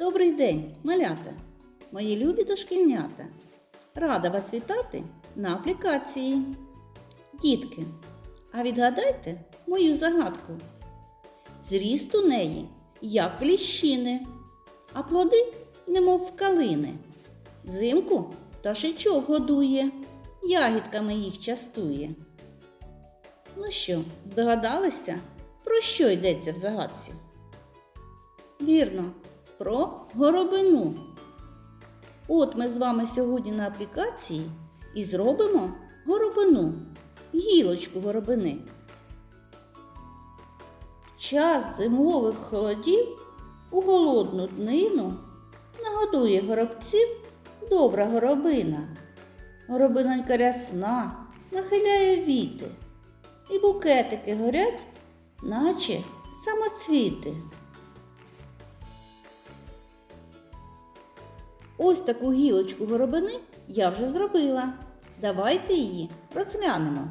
Добрий день, малята, мої любі дошкільнята. Рада вас вітати на аплікації. Дітки, а відгадайте мою загадку. Зріст у неї, як в ліщини, а плоди, немов калини. Взимку пташечок годує, ягідками їх частує. Ну що, здогадалися, про що йдеться в загадці? Вірно, про горобину. От ми з вами сьогодні на аплікації і зробимо горобину, гілочку горобини. Час зимових холодів у голодну днину нагодує горобців добра горобина. Горобинонька рясна, нахиляє віти, і букетики горять, наче самоцвіти. Ось таку гілочку горобини я вже зробила. Давайте її розглянемо.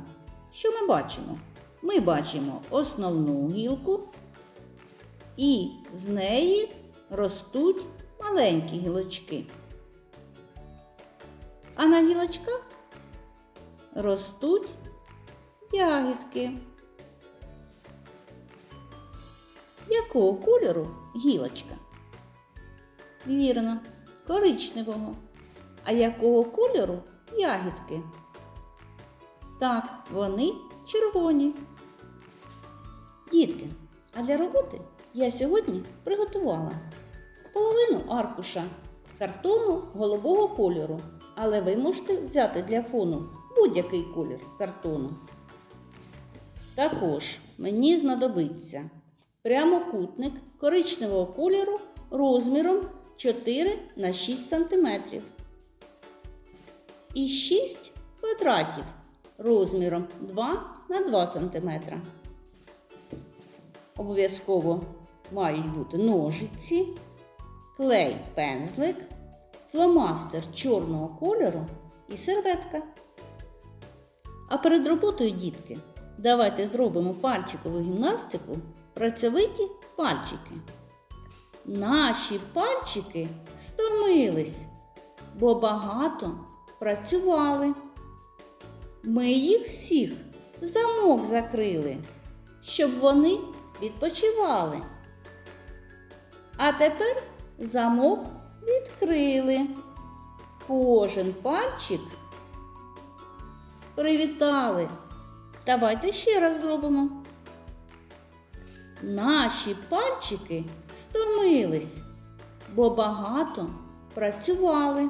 Що ми бачимо? Ми бачимо основну гілку, і з неї ростуть маленькі гілочки. А на гілочках ростуть ягідки. Якого кольору гілочка? Вірно, коричневого. А якого кольору ягідки? Так, вони червоні. Дітки, а для роботи я сьогодні приготувала половину аркуша картону голубого кольору, але ви можете взяти для фону будь-який колір картону. Також мені знадобиться прямокутник коричневого кольору розміром 4 на 6 см. І 6 квадратів розміром 2 на 2 см. Обов'язково мають бути ножиці, клей пензлик, фломастер чорного кольору і серветка. А перед роботою, дітки, давайте зробимо пальчикову гімнастику працьовиті пальчики. Наші пальчики стомились, бо багато працювали. Ми їх всіх в замок закрили, щоб вони відпочивали. А тепер замок відкрили. Кожен пальчик привітали. Давайте ще раз зробимо. Наші пальчики стомились, бо багато працювали.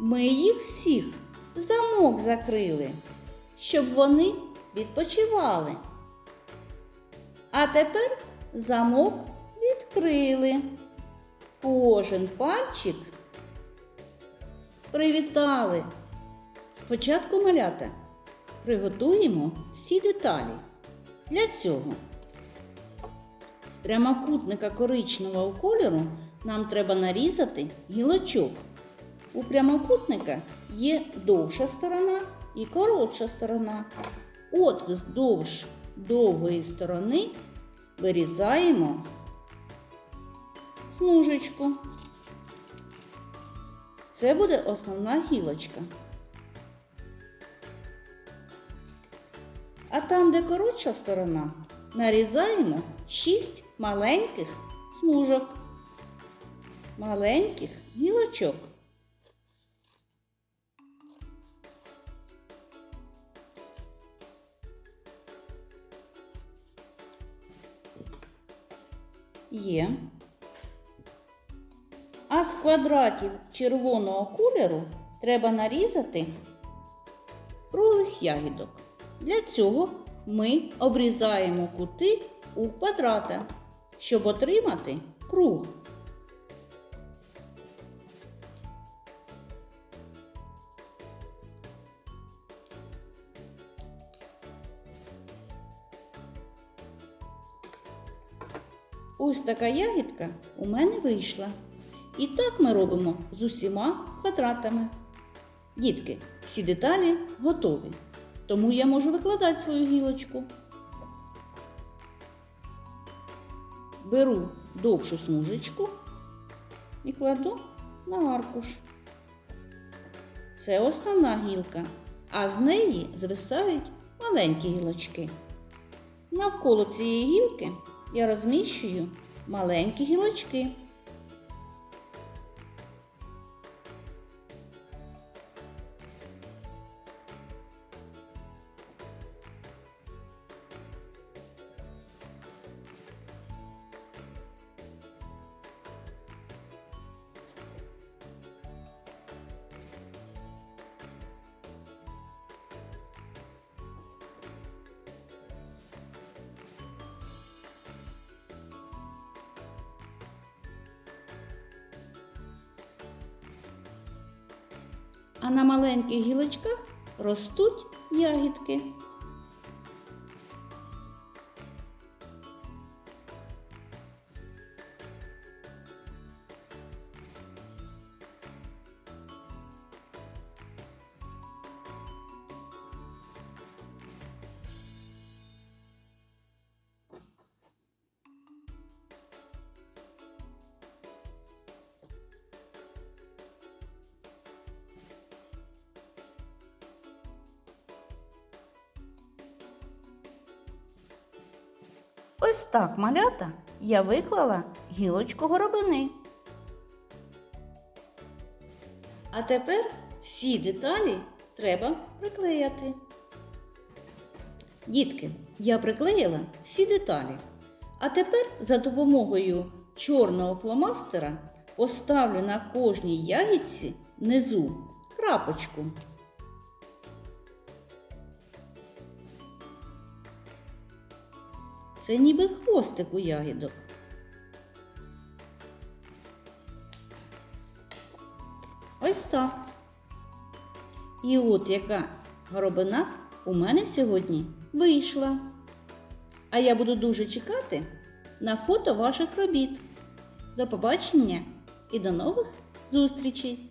Ми їх всіх замок закрили, щоб вони відпочивали. А тепер замок відкрили. Кожен пальчик привітали. Спочатку малята приготуємо всі деталі. Для цього прямокутника коричневого кольору нам треба нарізати гілочок. У прямокутника є довша сторона і коротша сторона. От вздовж довгої сторони вирізаємо смужечку. Це буде основна гілочка. А там, де коротша сторона, нарізаємо 6 маленьких смужок, маленьких гілочок. Є. А з квадратів червоного кольору треба нарізати круглих ягідок. Для цього ми обрізаємо кути у квадрата, щоб отримати круг. Ось така ягідка у мене вийшла. І так ми робимо з усіма квадратами. Дітки, всі деталі готові. Тому я можу викладати свою гілочку. Беру довшу смужечку і кладу на аркуш. Це основна гілка, а з неї звисають маленькі гілочки. Навколо цієї гілки я розміщую маленькі гілочки. А на маленьких гілочках ростуть ягідки. Ось так, малята, я виклала гілочку горобини. А тепер всі деталі треба приклеяти. Дітки, я приклеїла всі деталі. А тепер за допомогою чорного фломастера поставлю на кожній ягідці внизу крапочку. Це ніби хвостик у ягідок. Ось так. І от яка горобина у мене сьогодні вийшла. А я буду дуже чекати на фото ваших робіт. До побачення і до нових зустрічей!